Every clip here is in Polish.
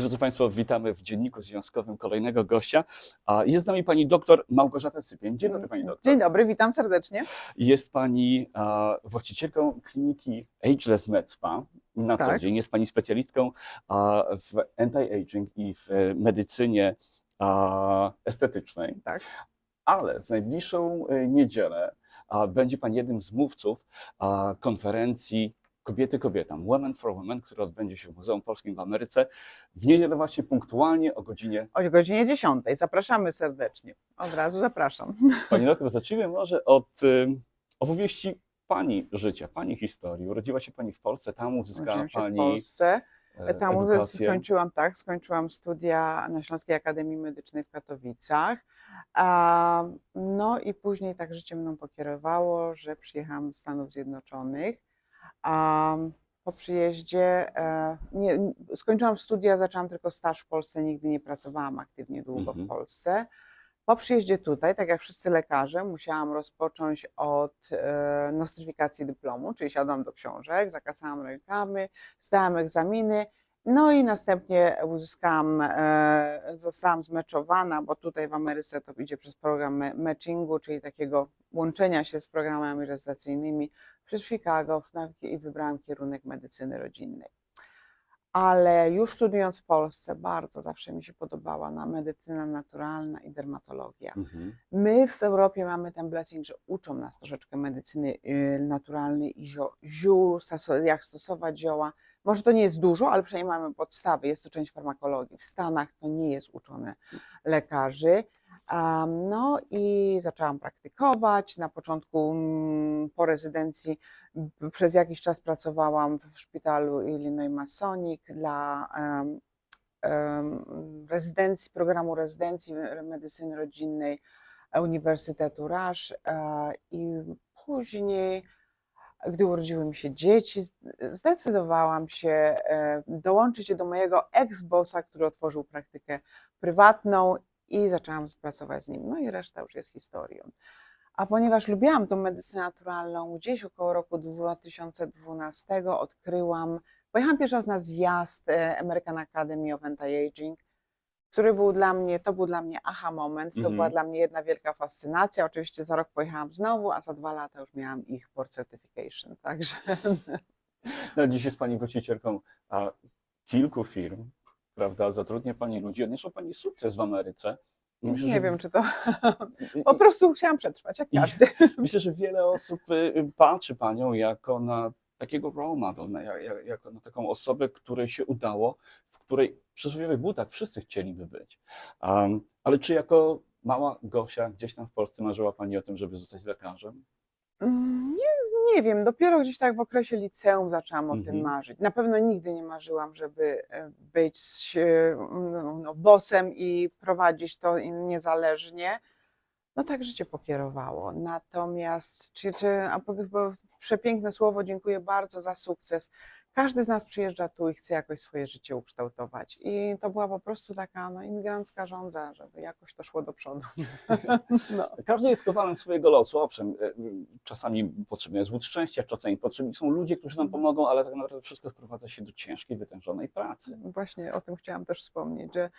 Drodzy Państwo, witamy w Dzienniku Związkowym kolejnego gościa. A Jest z nami pani doktor Małgorzata Sypień. Dzień dobry pani doktor. Dzień dobry, witam serdecznie. Jest pani a, właścicielką kliniki Ageless Med Spa. Na co Tak. dzień jest pani specjalistką a, w anti-aging i w e, medycynie a, estetycznej. Tak. Ale w najbliższą e, niedzielę a, będzie pani jednym z mówców a, konferencji Kobiety kobietom, Women for Women, która odbędzie się w Muzeum Polskim w Ameryce w niedzielę właśnie punktualnie o godzinie O godzinie 10. Zapraszamy serdecznie. Od razu zapraszam. Pani doktor, zacznijmy może od y, opowieści Pani życia, Pani historii. Urodziła się Pani w Polsce, tam uzyskała się w Pani Polsce. e, Tam edukację. skończyłam, tak, skończyłam studia na Śląskiej Akademii Medycznej w Katowicach. No i później tak życie mną pokierowało, że przyjechałam do Stanów Zjednoczonych. A po przyjeździe e, nie, skończyłam studia, zaczęłam tylko staż w Polsce, nigdy nie pracowałam aktywnie długo Mhm. w Polsce. Po przyjeździe tutaj, tak jak wszyscy lekarze, musiałam rozpocząć od e, nostryfikacji dyplomu, czyli siadłam do książek, zakasałam rękami, zdałam egzaminy, no i następnie uzyskałam, e, zostałam zmeczowana, bo tutaj w Ameryce to idzie przez program matchingu, czyli takiego łączenia się z programami rejestracyjnymi przez Chicago i wybrałam kierunek medycyny rodzinnej. Ale już studiując w Polsce, bardzo zawsze mi się podobała na medycyna naturalna i dermatologia. Mhm. My w Europie mamy ten blessing, że uczą nas troszeczkę medycyny y, naturalnej i zio- ziół, jak stosować zioła. Może to nie jest dużo, ale przynajmniej mamy podstawy, jest to część farmakologii. W Stanach to nie jest uczone lekarzy. No i zaczęłam praktykować. Na początku mm, po rezydencji przez jakiś czas pracowałam w szpitalu Illinois Masonic dla rezydencji, programu rezydencji medycyny rodzinnej Uniwersytetu Rush e, i później, gdy urodziły mi się dzieci, zdecydowałam się e, dołączyć do mojego ex-bossa, który otworzył praktykę prywatną i zaczęłam pracować z nim. No i reszta już jest historią. A ponieważ lubiłam tą medycynę naturalną, gdzieś około roku 2012 odkryłam, pojechałam pierwszy raz na zjazd e, American Academy of Anti-Aging, który był dla mnie, to był dla mnie aha moment, to Mhm. była dla mnie jedna wielka fascynacja. Oczywiście za rok pojechałam znowu, a za dwa lata już miałam ich board certification, także No, dziś jest Pani właścicielką kilku firm, prawda? Zatrudnia Pani ludzi, odniosła Pani sukces w Ameryce. Myślę, nie że- wiem, czy to po prostu chciałam przetrwać, jak każdy. Myślę, że wiele osób y, y, patrzy Panią jako na takiego role model, na, jak- jak- jako na taką osobę, której się udało, w której przysłowiowych butach wszyscy chcieliby być. Um, ale czy jako mała Gosia gdzieś tam w Polsce marzyła Pani o tym, żeby zostać lekarzem? Nie, nie wiem, dopiero gdzieś tak w okresie liceum zaczęłam o tym Mhm. marzyć. Na pewno nigdy nie marzyłam, żeby e, być no, no, bossem i prowadzić to niezależnie. No tak życie pokierowało. Natomiast, czy, czy a przepiękne słowo, dziękuję bardzo za sukces. Każdy z nas przyjeżdża tu i chce jakoś swoje życie ukształtować. I to była po prostu taka no, imigrancka żądza, żeby jakoś to szło do przodu. No. Każdy jest kowalem swojego losu, owszem, y, czasami potrzebny jest łód szczęścia, czasami potrzebni są ludzie, którzy nam pomogą, ale tak naprawdę wszystko sprowadza się do ciężkiej, wytężonej pracy. Właśnie o tym chciałam też wspomnieć, że e,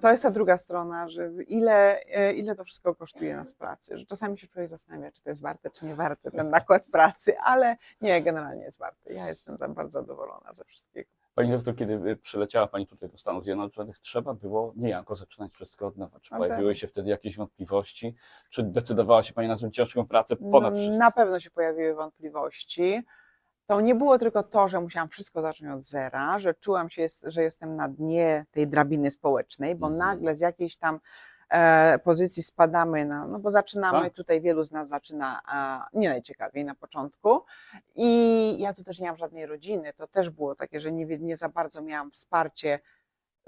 to jest ta druga strona, że ile, e, ile to wszystko kosztuje nas pracy, że czasami się człowiek zastanawia, czy to jest warte, czy nie warte ten nakład pracy, ale nie, generalnie jest warte. Ja jestem za, bardzo zadowolona ze wszystkiego. Pani doktor, kiedy y, przyleciała Pani tutaj do Stanów Zjednoczonych, trzeba było niejako zaczynać wszystko od nowa. Czy A pojawiły co? się wtedy jakieś wątpliwości? Czy decydowała się Pani na tą ciężką pracę ponad No, wszystko? Na pewno się pojawiły wątpliwości. To nie było tylko to, że musiałam wszystko zacząć od zera, że czułam się, że jestem na dnie tej drabiny społecznej, bo Mhm. nagle z jakiejś tam e, pozycji spadamy na, no bo zaczynamy, Tak. tutaj wielu z nas zaczyna e, nie najciekawiej na początku i ja tu też nie mam żadnej rodziny, to też było takie, że nie, nie za bardzo miałam wsparcie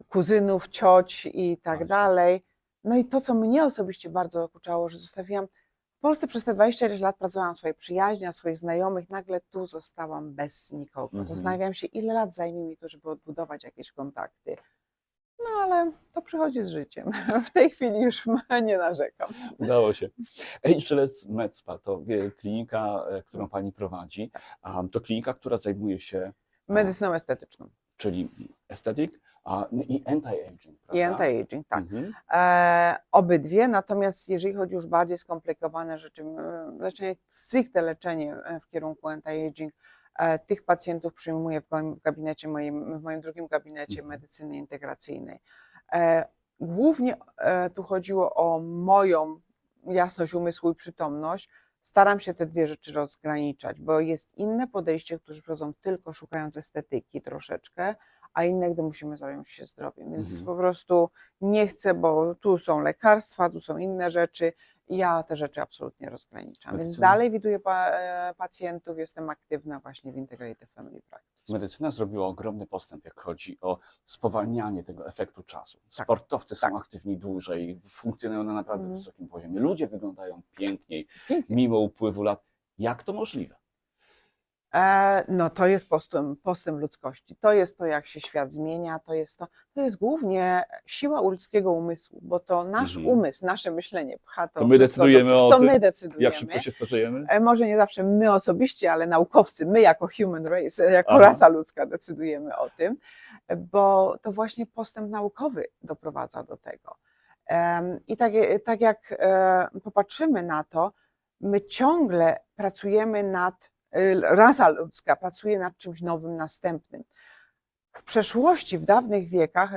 kuzynów, cioć i tak Właśnie. dalej. No i to, co mnie osobiście bardzo dokuczało, że zostawiłam w Polsce przez te 20 lat pracowałam swoje przyjaźnie, a swoich znajomych, nagle tu zostałam bez nikogo. Mhm. Zastanawiałam się, ile lat zajmie mi to, żeby odbudować jakieś kontakty. No ale to przychodzi z życiem. W tej chwili już nie narzekam. Udało się. Ageless Med Spa to e, klinika, e, którą Pani prowadzi. a To klinika, która zajmuje się, Medycyną estetyczną. czyli estetyk, A, no I anti-aging, prawda? i anti-aging, tak. Mhm. E, obydwie, natomiast jeżeli chodzi już bardziej skomplikowane rzeczy, leczenie, stricte leczenie e, w kierunku anti-aging, e, tych pacjentów przyjmuję w moim w gabinecie, moim, w moim drugim gabinecie Mhm. medycyny integracyjnej. E, głównie e, tu chodziło o moją jasność umysłu i przytomność. Staram się te dwie rzeczy rozgraniczać, bo jest inne podejście, którzy przychodzą tylko szukając estetyki troszeczkę, a inne, gdy musimy zająć się zdrowiem. Więc Mhm. po prostu nie chcę, bo tu są lekarstwa, tu są inne rzeczy. i Ja te rzeczy absolutnie rozgraniczam. Więc Medycyna. dalej widuję pa, e, pacjentów, jestem aktywna właśnie w Integrated Family Practice. Medycyna zrobiła ogromny postęp, jak chodzi o spowalnianie tego efektu czasu. Tak, Sportowcy są tak. aktywni dłużej, funkcjonują na naprawdę Mhm. wysokim poziomie. Ludzie wyglądają piękniej, Pięknie. mimo upływu lat. Jak to możliwe? E, no to jest postęp, postęp ludzkości. To jest to, jak się świat zmienia, to jest to, to jest głównie siła ludzkiego umysłu, bo to nasz Mhm. umysł, nasze myślenie pcha to To my do decydujemy o To tym, my decydujemy. Jak szybko się starzejemy? E, Może nie zawsze my osobiście, ale naukowcy, my jako human race, e, jako Aha. rasa ludzka decydujemy o tym, bo to właśnie postęp naukowy doprowadza do tego. I tak, tak jak popatrzymy na to, my ciągle pracujemy nad, rasa ludzka pracuje nad czymś nowym, następnym. W przeszłości, w dawnych wiekach,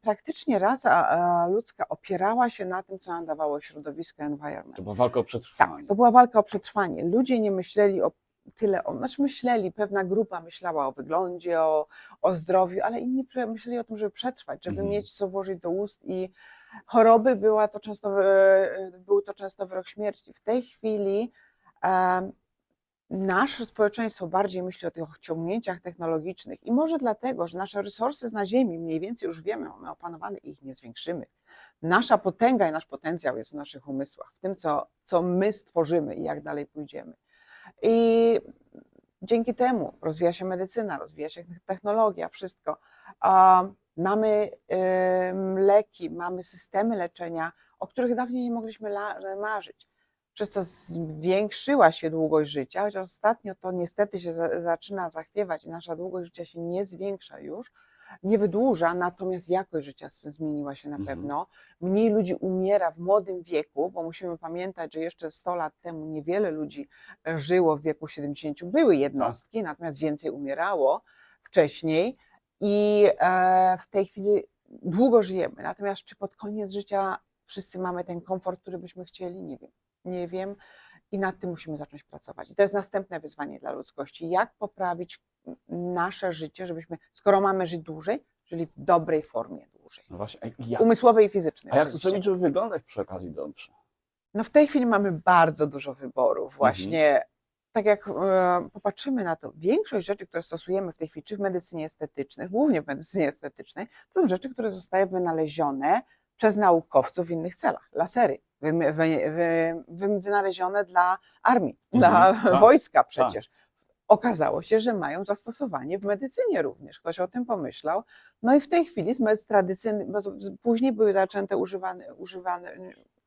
praktycznie rasa e, ludzka opierała się na tym, co nam dawało środowisko, environment. To była walka o Tak, przetrwanie. to była walka o przetrwanie. Ludzie nie myśleli o tyle, o, znaczy myśleli, pewna grupa myślała o wyglądzie, o, o zdrowiu, ale inni myśleli o tym, żeby przetrwać, żeby Mhm. mieć co włożyć do ust i choroby była to często, e, był to często wyrok śmierci. W tej chwili nasze społeczeństwo bardziej myśli o tych osiągnięciach technologicznych i może dlatego, że nasze resursy na Ziemi mniej więcej już wiemy, mamy opanowane i ich nie zwiększymy. Nasza potęga i nasz potencjał jest w naszych umysłach, w tym, co, co my stworzymy i jak dalej pójdziemy. I dzięki temu rozwija się medycyna, rozwija się technologia, wszystko. Mamy leki, mamy systemy leczenia, o których dawniej nie mogliśmy marzyć. Przez to zwiększyła się długość życia, chociaż ostatnio to niestety się za, zaczyna zachwiewać i nasza długość życia się nie zwiększa już, nie wydłuża, natomiast jakość życia zmieniła się na Mhm. pewno. Mniej ludzi umiera w młodym wieku, bo musimy pamiętać, że jeszcze 100 lat temu niewiele ludzi e, żyło w wieku 70. Były jednostki, natomiast więcej umierało wcześniej i e, w tej chwili długo żyjemy. Natomiast czy pod koniec życia wszyscy mamy ten komfort, który byśmy chcieli? Nie wiem. Nie wiem. I nad tym musimy zacząć pracować. To jest następne wyzwanie dla ludzkości. Jak poprawić nasze życie, żebyśmy, skoro mamy żyć dłużej, żyli w dobrej formie dłużej. No właśnie, a jak, Umysłowej i fizycznej. a jak to zrobić, żeby wyglądać przy okazji dobrze? No w tej chwili mamy bardzo dużo wyborów. Właśnie tak jak e, popatrzymy na to, większość rzeczy, które stosujemy w tej chwili, czy w medycynie estetycznej, głównie w medycynie estetycznej, to są rzeczy, które zostały wynalezione przez naukowców w innych celach. Lasery wy, wy, wy, wy, wynalezione dla armii, dla Mhm, tak, wojska przecież. Okazało się, że mają zastosowanie w medycynie również. Ktoś o tym pomyślał. No i w tej chwili z med- tradycyjny, bo z- z- później były zaczęte używane, używane,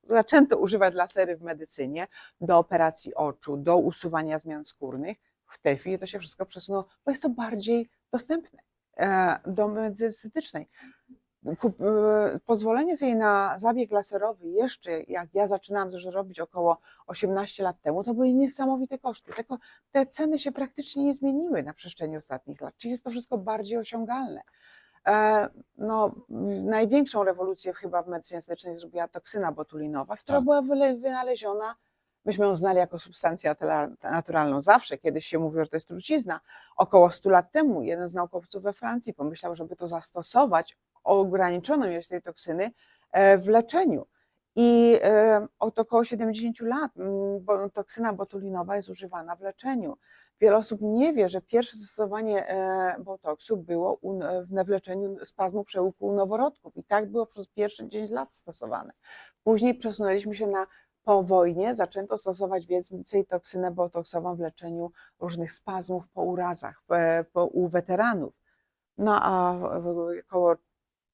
zaczęto używać lasery w medycynie do operacji oczu, do usuwania zmian skórnych. W tej chwili to się wszystko przesunęło, bo jest to bardziej dostępne e, do medycyny estetycznej. E, pozwolenie sobie na zabieg laserowy jeszcze, jak ja zaczynałam to robić około 18 lat temu, to były niesamowite koszty. Tylko te ceny się praktycznie nie zmieniły na przestrzeni ostatnich lat. Czyli jest to wszystko bardziej osiągalne. E, No, największą rewolucję chyba w medycynie estetycznej zrobiła toksyna botulinowa, która Tak. była wynaleziona, myśmy ją znali jako substancję naturalną zawsze. Kiedyś się mówiło, że to jest trucizna. Około 100 lat temu jeden z naukowców we Francji pomyślał, żeby to zastosować, ograniczoną ilość tej toksyny e, w leczeniu. I e, od około 70 lat mm, toksyna botulinowa jest używana w leczeniu. Wiele osób nie wie, że pierwsze zastosowanie e, botoksu było w leczeniu spazmu przełyku noworodków i tak było przez pierwsze 10 lat stosowane. Później przesunęliśmy się na po wojnie, zaczęto stosować więcej toksynę botoksową w leczeniu różnych spazmów po urazach, e, po, u weteranów. No a około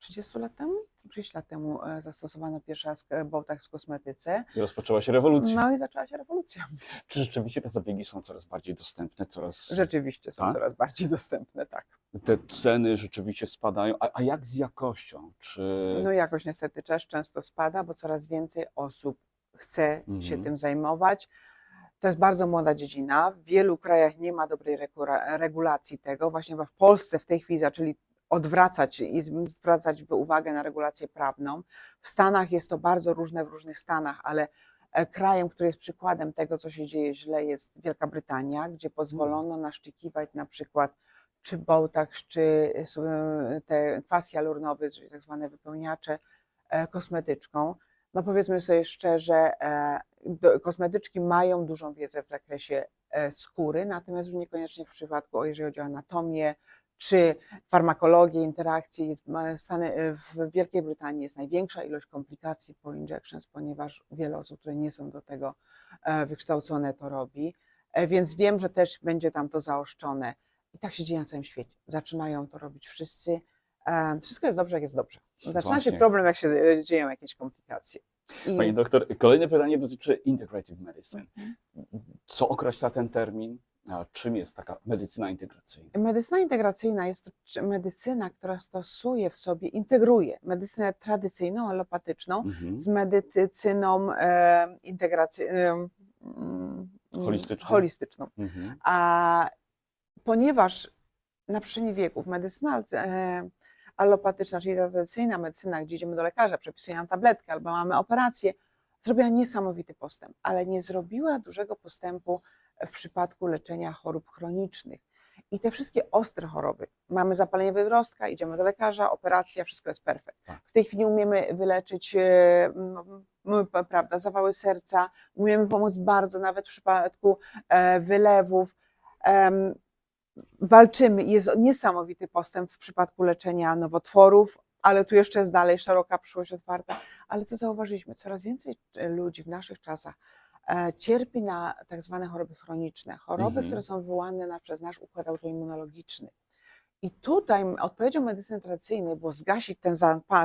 30 lat temu, 30 lat temu e, zastosowano pierwszy raz e, botoks w kosmetyce. I rozpoczęła się rewolucja. No i zaczęła się rewolucja. Czy rzeczywiście te zabiegi są coraz bardziej dostępne, coraz... Rzeczywiście są Tak? coraz bardziej dostępne, tak. te ceny rzeczywiście spadają. A, a jak z jakością? Czy No jakoś niestety też często spada, bo coraz więcej osób chce się Mhm. tym zajmować. To jest bardzo młoda dziedzina. W wielu krajach nie ma dobrej regulacji tego. Właśnie w Polsce w tej chwili zaczęli odwracać i zwracać uwagę na regulację prawną. W Stanach jest to bardzo różne w różnych stanach, ale e, krajem, który jest przykładem tego, co się dzieje źle, jest Wielka Brytania, gdzie pozwolono naszczykiwać na przykład czy Botox, czy e, te kwas hialuronowy, czyli tak zwane wypełniacze e, kosmetyczką. No powiedzmy sobie szczerze, e, kosmetyczki mają dużą wiedzę w zakresie e, skóry, natomiast już niekoniecznie w przypadku, jeżeli chodzi o anatomię, czy farmakologię, interakcje. Jest, e, w Wielkiej Brytanii jest największa ilość komplikacji po injections, ponieważ wiele osób, które nie są do tego e, wykształcone, to robi. E, Więc wiem, że też będzie tam to zaoszczone. I tak się dzieje na całym świecie. Zaczynają to robić wszyscy. Wszystko jest dobrze, jak jest dobrze. Zaczyna się Właśnie. problem, jak się dzieją jakieś komplikacje. I Pani doktor, kolejne pytanie dotyczy integrative medicine. Mhm. Co określa ten termin? A czym jest taka medycyna integracyjna? Medycyna integracyjna jest to medycyna, która stosuje w sobie, integruje medycynę tradycyjną, alopatyczną Mhm. z medycyną e, integracyjną. E, mm, Holistyczną. holistyczną. Mhm. A ponieważ na przestrzeni wieków medycyna e, alopatyczna, czyli tradycyjna medycyna, gdzie idziemy do lekarza, przepisuje nam tabletkę albo mamy operację, zrobiła niesamowity postęp, ale nie zrobiła dużego postępu w przypadku leczenia chorób chronicznych. I te wszystkie ostre choroby, mamy zapalenie wywrostka, idziemy do lekarza, operacja, wszystko jest perfekt. Tak. W tej chwili umiemy wyleczyć e, no, prawda, zawały serca, umiemy pomóc bardzo nawet w przypadku e, wylewów. Walczymy jest niesamowity postęp w przypadku leczenia nowotworów, ale tu jeszcze jest dalej szeroka przyszłość otwarta. Ale co zauważyliśmy? Coraz więcej e, ludzi w naszych czasach cierpi na tak zwane choroby chroniczne, choroby, Mhm. które są wywołane na, przez nasz układ autoimmunologiczny. I tutaj odpowiedzią medycyny tradycyjnej było zgasić ten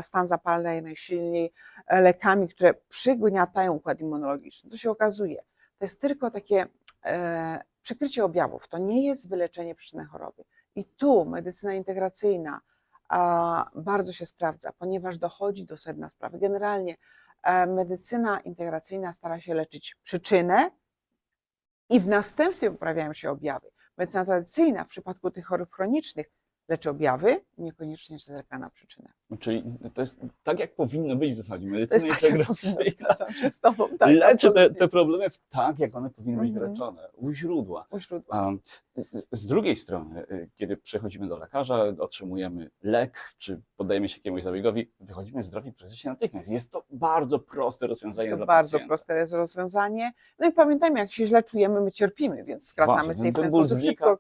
stan zapalny najsilniej e, lekami, które przygniatają układ immunologiczny. Co się okazuje? To jest tylko takie e, przykrycie objawów. To nie jest wyleczenie przyczyny choroby. I tu medycyna integracyjna a, bardzo się sprawdza, ponieważ dochodzi do sedna sprawy. Generalnie e, medycyna integracyjna stara się leczyć przyczynę i w następstwie poprawiają się objawy. Medycyna tradycyjna w przypadku tych chorób chronicznych leczy objawy, niekoniecznie zerka na przyczynę. Czyli to jest tak, jak powinno być w zasadzie. Medycyna tak, integracyjna zgadzam się z Tobą. Tak, leczy te, te problemy tak, jak one powinny być Mhm. wyleczone, u źródła. U źródła. Z, z drugiej strony, y, kiedy przechodzimy do lekarza, otrzymujemy lek, czy poddajemy się jakiemuś zabiegowi, wychodzimy zdrowi praktycznie natychmiast. Jest to bardzo proste rozwiązanie Jest to bardzo pacjenta. proste jest rozwiązanie. No i pamiętajmy, jak się źle czujemy, my cierpimy, więc skracamy Właśnie, sobie ten ten ból sposób szybko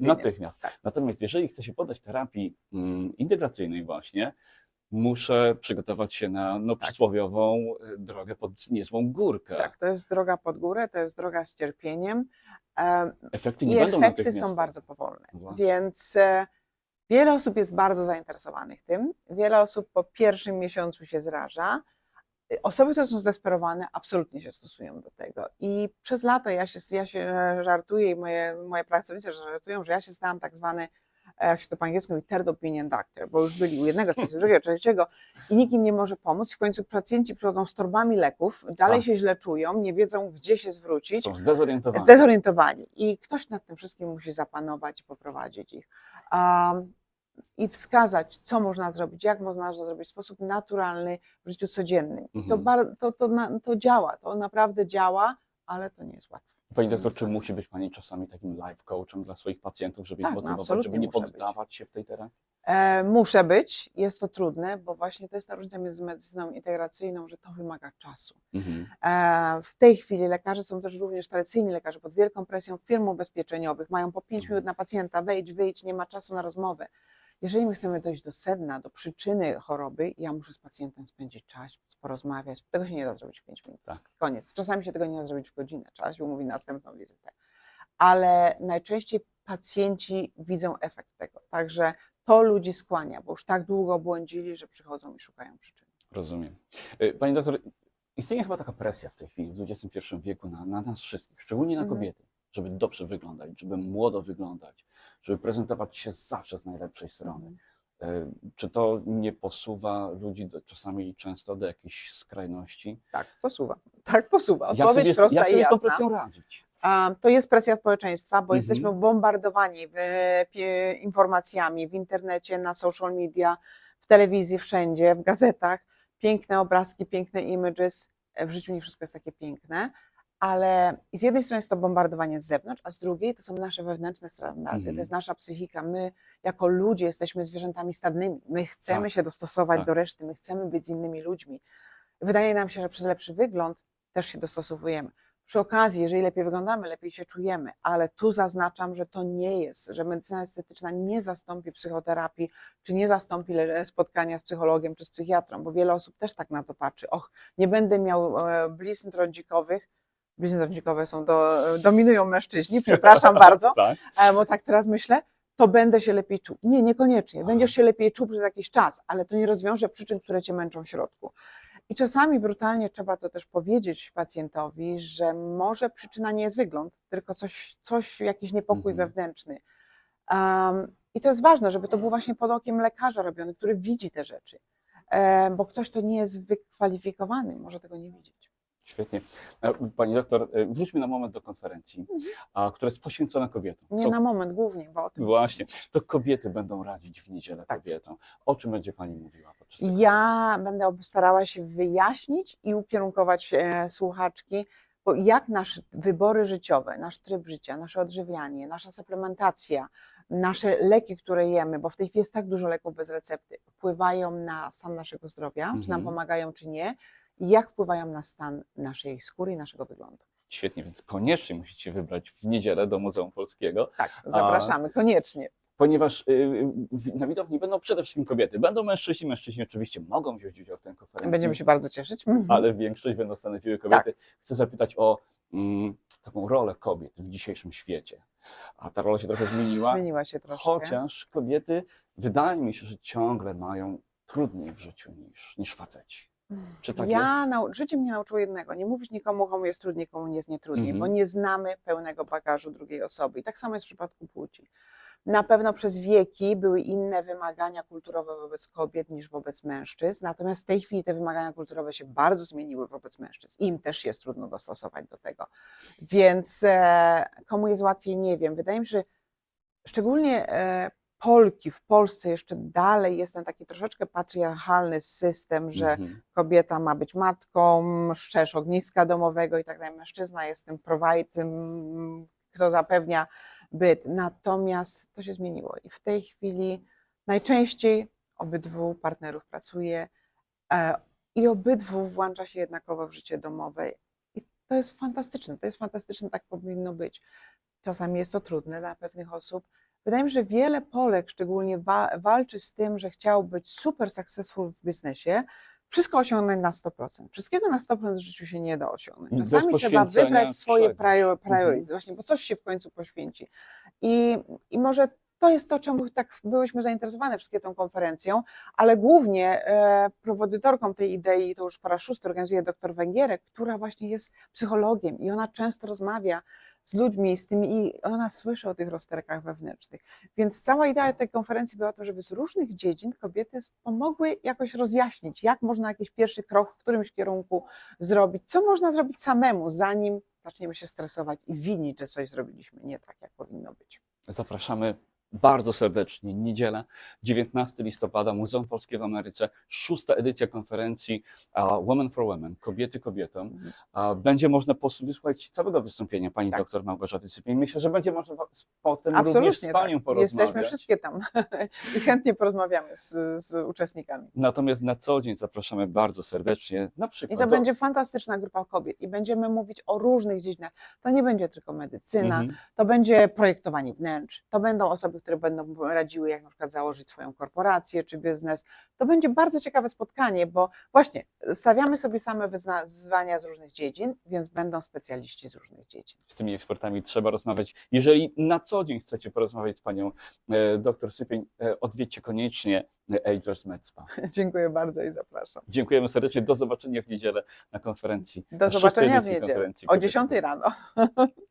Natychmiast. Tak. Natomiast jeżeli chce się podać terapii mm, integracyjnej właśnie, muszę przygotować się na no, przysłowiową y, drogę pod niezłą górkę. Tak, to jest droga pod górę, to jest droga z cierpieniem em, Efekty nie i będą efekty są bardzo powolne. Właśnie. Więc e, wiele osób jest bardzo zainteresowanych tym. Wiele osób po pierwszym miesiącu się zraża. Osoby, które są zdesperowane, absolutnie się stosują do tego. I przez lata ja się, ja się żartuję i moje, moje pracownice żartują, że ja się stałam tak zwany, e, jak się to po angielsku mówi, third opinion doctor, bo już byli u jednego specjalisty, drugiego, trzeciego i nikt im nie może pomóc. W końcu pacjenci przychodzą z torbami leków, dalej Tak. się źle czują, nie wiedzą, gdzie się zwrócić Są zdezorientowani. zdezorientowani i ktoś nad tym wszystkim musi zapanować i poprowadzić ich. Um, I wskazać, co można zrobić, jak można zrobić w sposób naturalny w życiu codziennym. I to, Mhm. bar- to, to, na, to działa, to naprawdę działa, ale to nie jest łatwe. Pani doktor, czy musi być Pani czasami takim life coachem dla swoich pacjentów, żeby Tak, ich no motywować, absolutnie żeby nie muszę być. poddawać się w tej terapii? E, muszę być, jest to trudne, bo właśnie to jest ta różnica między medycyną integracyjną, że to wymaga czasu. Mhm. E, W tej chwili lekarze są też również tradycyjni lekarze pod wielką presją firm ubezpieczeniowych, mają po 5 minut na pacjenta, wejdź, wyjdź, nie ma czasu na rozmowę. Jeżeli my chcemy dojść do sedna, do przyczyny choroby, ja muszę z pacjentem spędzić czas, porozmawiać. Tego się nie da zrobić w 5 minut. Tak. Koniec. Czasami się tego nie da zrobić w godzinę, trzeba się umówić na następną wizytę. Ale najczęściej pacjenci widzą efekt tego. Także to ludzi skłania, bo już tak długo błądzili, że przychodzą i szukają przyczyny. Rozumiem. Y, Pani doktor, istnieje chyba taka presja w tej chwili, w XXI wieku, na, na nas wszystkich, szczególnie na Mhm. kobiety. Żeby dobrze wyglądać, żeby młodo wyglądać, żeby prezentować się zawsze z najlepszej strony. E, Czy to nie posuwa ludzi do, czasami często do jakichś skrajności? Tak, posuwa. Tak, posuwa. Jak Odpowiedź sobie, z- prosta jak i sobie z tą jasna. presją radzić? To jest presja społeczeństwa, bo Mhm. jesteśmy bombardowani w, informacjami w internecie, na social media, w telewizji, wszędzie, w gazetach. Piękne obrazki, piękne images. W życiu nie wszystko jest takie piękne, ale z jednej strony jest to bombardowanie z zewnątrz, a z drugiej to są nasze wewnętrzne standardy, Mhm. to jest nasza psychika. My jako ludzie jesteśmy zwierzętami stadnymi. My chcemy Tak. się dostosować Tak. do reszty, my chcemy być z innymi ludźmi. Wydaje nam się, że przez lepszy wygląd też się dostosowujemy. Przy okazji, jeżeli lepiej wyglądamy, lepiej się czujemy, ale tu zaznaczam, że to nie jest, że medycyna estetyczna nie zastąpi psychoterapii, czy nie zastąpi spotkania z psychologiem czy z psychiatrą, bo wiele osób też tak na to patrzy. Och, nie będę miał e, blizn trądzikowych. Blizny trądzikowe są do, dominują mężczyźni, przepraszam bardzo, Tak? e, bo tak teraz myślę, to będę się lepiej czuł. Nie, niekoniecznie. Będziesz się lepiej czuł przez jakiś czas, ale to nie rozwiąże przyczyn, które cię męczą w środku. I czasami brutalnie trzeba to też powiedzieć pacjentowi, że może przyczyna nie jest wygląd, tylko coś, coś jakiś niepokój Mhm. wewnętrzny. Um, I to jest ważne, żeby to było właśnie pod okiem lekarza robione, który widzi te rzeczy, e, bo ktoś, kto nie jest wykwalifikowany, może tego nie widzieć. Świetnie. E, Pani doktor, e, wróćmy na moment do konferencji, a, która jest poświęcona kobietom. Mhm. Nie To na moment głównie, bo o tym Właśnie, to kobiety będą radzić w niedzielę Tak. kobietom. O czym będzie Pani mówiła podczas tej Ja będę ob- starała się wyjaśnić i ukierunkować e, słuchaczki, bo jak nasze wybory życiowe, nasz tryb życia, nasze odżywianie, nasza suplementacja, nasze leki, które jemy, bo w tej chwili jest tak dużo leków bez recepty, wpływają na stan naszego zdrowia, czy nam Mhm. pomagają, czy nie, jak wpływają na stan naszej skóry i naszego wyglądu. Świetnie, więc koniecznie musicie wybrać w niedzielę do Muzeum Polskiego, Tak, zapraszamy, koniecznie. ponieważ y, na widowni będą przede wszystkim kobiety. Będą mężczyźni, mężczyźni oczywiście mogą wziąć udział w tej konferencji, Będziemy się bardzo cieszyć. ale większość będą stanowiły kobiety. Tak. Chcę zapytać o mm, taką rolę kobiet w dzisiejszym świecie. A ta rola się trochę zmieniła. Zmieniła się troszkę. Chociaż kobiety, wydaje mi się, że ciągle mają trudniej w życiu niż, niż faceci. Czy tak ja jest? Nau- życie mnie nauczyło jednego, nie mówić nikomu, komu jest trudniej, komu jest nietrudniej, Mhm. bo nie znamy pełnego bagażu drugiej osoby. I tak samo jest w przypadku płci. Na pewno przez wieki były inne wymagania kulturowe wobec kobiet niż wobec mężczyzn, natomiast w tej chwili te wymagania kulturowe się bardzo zmieniły wobec mężczyzn. Im też jest trudno dostosować do tego. Więc e, komu jest łatwiej, nie wiem. Wydaje mi się, że szczególnie e, Polki w Polsce jeszcze dalej jest ten taki troszeczkę patriarchalny system, że Mhm. kobieta ma być matką, szczerz ogniska domowego i tak dalej. Mężczyzna jest tym prowajd, tym, kto zapewnia byt. Natomiast to się zmieniło i w tej chwili najczęściej obydwu partnerów pracuje e, i obydwu włącza się jednakowo w życie domowe. I to jest fantastyczne, to jest fantastyczne, tak powinno być. Czasami jest to trudne dla pewnych osób. Wydaje mi się, że wiele Polek szczególnie wa- walczy z tym, że chciał być super successful w biznesie, wszystko osiągnąć na 100%. Wszystkiego na 100% w życiu się nie da osiągnąć. Czasami trzeba wybrać swoje Mhm. prioryty, właśnie, bo coś się w końcu poświęci. I, I może to jest to, czemu tak byłyśmy zainteresowane wszystkie tą konferencją, ale głównie e, prowodytorką tej idei, to już po raz szósty organizuje dr Węgierek, która właśnie jest psychologiem i ona często rozmawia z ludźmi, z tymi i ona słyszy o tych rozterkach wewnętrznych. Więc cała idea tej konferencji była to, żeby z różnych dziedzin kobiety pomogły jakoś rozjaśnić, jak można jakiś pierwszy krok w którymś kierunku zrobić, co można zrobić samemu, zanim zaczniemy się stresować i winić, że coś zrobiliśmy nie tak, jak powinno być. Zapraszamy bardzo serdecznie. Niedziela, 19 listopada, Muzeum Polskie w Ameryce, szósta edycja konferencji Women for Women, kobiety kobietom. Mhm. Będzie można wysłuchać całego wystąpienia pani Tak. doktor Małgorzaty Cypień. Myślę, że będzie można potem również z Absolutnie panią tak. porozmawiać. Jesteśmy wszystkie tam i chętnie porozmawiamy z, z uczestnikami. Natomiast na co dzień zapraszamy bardzo serdecznie, na I przykład to do- będzie fantastyczna grupa kobiet i będziemy mówić o różnych dziedzinach. To nie będzie tylko medycyna, Mhm. to będzie projektowanie wnętrz, to będą osoby, które będą radziły, jak na przykład założyć swoją korporację czy biznes. To będzie bardzo ciekawe spotkanie, bo właśnie stawiamy sobie same wyzwania z różnych dziedzin, więc będą specjaliści z różnych dziedzin. z tymi ekspertami trzeba rozmawiać. Jeżeli na co dzień chcecie porozmawiać z panią e, doktor Sypień, e, odwiedźcie koniecznie e, Agers Med Spa. Dziękuję bardzo i zapraszam. Dziękujemy serdecznie. Do zobaczenia w niedzielę na konferencji. Do na zobaczenia w niedzielę o kobiety. 10 rano.